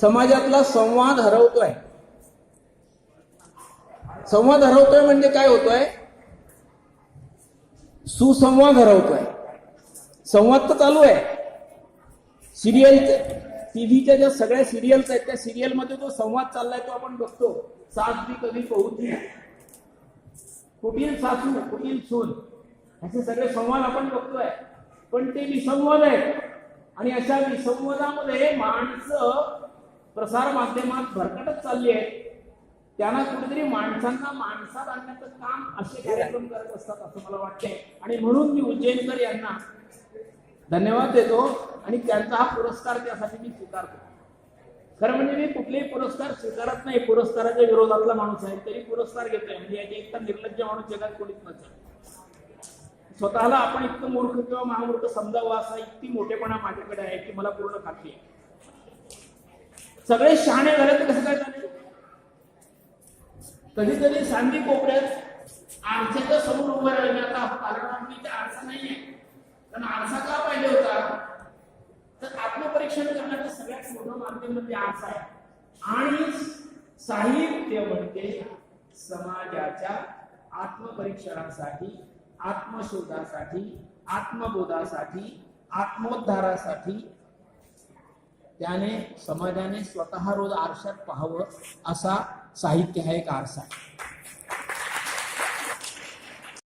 समाजातला संवाद हरवतोय. संवाद हरवतोय म्हणजे काय होतोय? सुसंवाद हरवतोय. संवाद तर चालू आहे. सिरियल टीव्हीच्या ज्या सगळ्या सिरियल्स आहेत त्या सिरियलमध्ये जो संवाद चाललाय तो आपण बघतो. सास बी कधी पोहोचली कुटील सासू कुटील सून? असे सगळे संवाद आपण बघतोय. पण ते विसंवाद आहेत. आणि अशा विसंवादामध्ये माणसं प्रसार माध्यमात भरकटत चालली आहे. त्यांना कुठेतरी माणसांना माणसात आणण्याचं काम असे कार्यक्रम करत असतात असं मला वाटतंय. आणि म्हणून मी उज्जैनकर यांना धन्यवाद देतो आणि त्यांचा हा पुरस्कार त्यासाठी मी स्वीकारतो. खरं म्हणजे मी कुठलेही पुरस्कार स्वीकारत नाही. पुरस्काराच्या विरोधातला माणूस आहे. तरी पुरस्कार घेतोय. म्हणजे याच्या इतका निर्लज्ज माणूस जगात कोणीच नसेल स्वतःला आपण इतकं मूर्ख किंवा महामूर्ख समजावं असा इतकी मोठेपणा माझ्याकडे आहे की मला पूर्ण खात्री आहे. सगळे शहाणे झाले तर कसं काय झाले? कधीतरी कधी कोपऱ्यात आरशाच्या समोर उभं राहिले. आता पालकांनी इथे आरसा नाहीये. कारण आरसा का पाहिजे होता? तर आत्मपरीक्षण करण्याचं सगळ्यात मोठं माध्यम म्हणजे आरसा आहे. आणि साहित्य म्हणजे समाजाच्या आत्मपरीक्षणासाठी आत्मशोधासाठी आत्मबोधासाठी आत्मोद्धारासाठी त्याने समाजाने स्वतः रोज आरशात पाहावं असा साहित्य हा एक आरसा. आहे